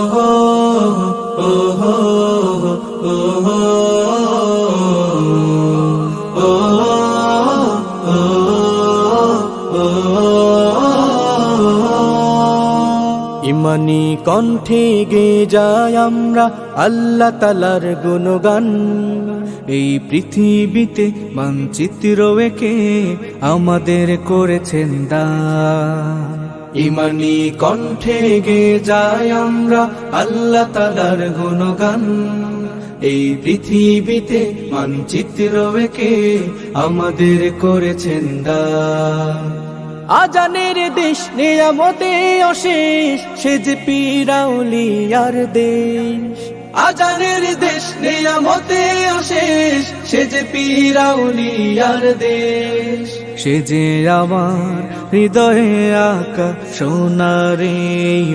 Oh ইমানি কণ্ঠে গে যাই আমরা, আল্লাহ তালার গুণগান। এই পৃথিবীতে মানচিত্র একে আমাদের করেছেন দান। ইমানি কণ্ঠে গে যাই আমরা, আল্লাহ তালার গুণগান। এই পৃথিবীতে মানচিত্র একে আমাদের করেছেন দান। আজানের দেশ নিয়ামতে অশেষ সে যে পিরাউলিয়ার দেশ। আজানের দেশ নিয়ামতে অশেষ সে যে পিরাউলিয়ার দেশ। সে যে আমার হৃদয়ে আঁকা সোনারে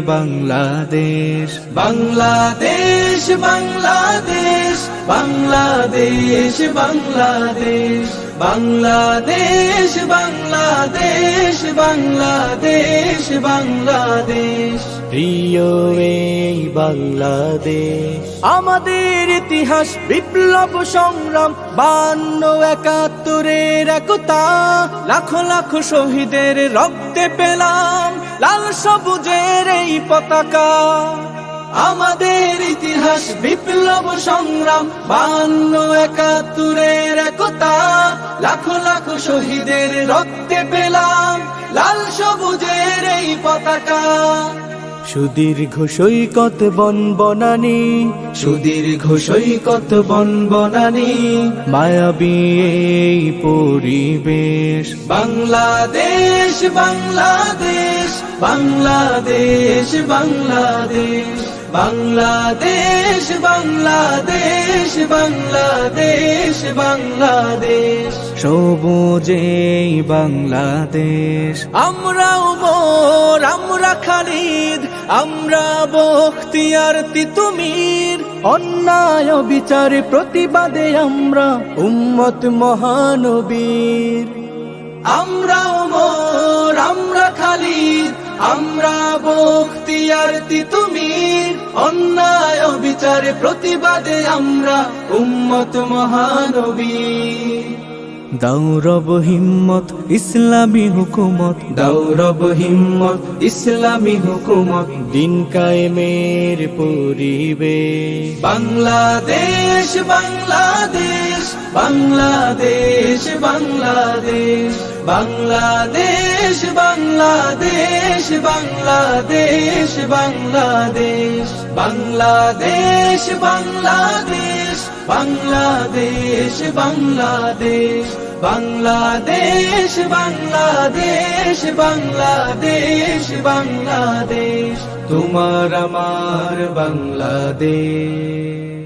বাংলাদেশ। বাংলাদেশ বাংলাদেশ বাংলাদেশ বাংলাদেশ বাংলাদেশ বাংলাদেশ। বাংলাদেশ বাংলাদেশ। প্রিয় এই বাংলাদেশ। আমাদের ইতিহাস বিপ্লব সংগ্রাম বান্ন একাত্তরের একতা। লাখো লাখো শহীদের রক্তে পেলাম লাল সবুজের এই পতাকা। আমাদের ইতিহাস বিপ্লব সংগ্রাম বান্ন একাত্তরের একতা। লাখো লাখো শহীদের রক্তে পেলাম লাল সবুজের এই পতাকা। সুদীর্ঘ সৈকত বন বনানি সুদীর্ঘ সৈকত বন বনানি মায়াবী এই পরিবেশ। বাংলাদেশ বাংলাদেশ বাংলাদেশ বাংলাদেশ। বাংলাদেশ বাংলাদেশ বাংলাদেশ বাংলাদেশ। সবুজে বাংলাদেশ। আমরাও মোর আমরা খালিদ, আমরা বখতিয়ার তিতুমির। অন্যায় বিচারে প্রতিবাদে আমরা উম্মত মহানবীর। আমরা মোর আমরা খালিদ, আমরা বখতিয়ার তিতুমির অন্যায় বিচারে প্রতিবাদে আমরা উম্মত মহানবীর দৌরব হিম্মত ইসলামী হুকুমত। দৌরব হিম্মত ইসলামী হুকুমত। দিন কায়েমের পরিবেশ। বাংলাদেশ বাংলাদেশ বাংলাদেশ বাংলাদেশ। বাংলাদেশ বাংলাদেশ বাংলাদেশ বাংলাদেশ বাংলাদেশ বাংলাদেশ বাংলাদেশ বাংলাদেশ বাংলাদেশ বাংলাদেশ বাংলাদেশ বাংলাদেশ তোমার আমার বাংলাদেশ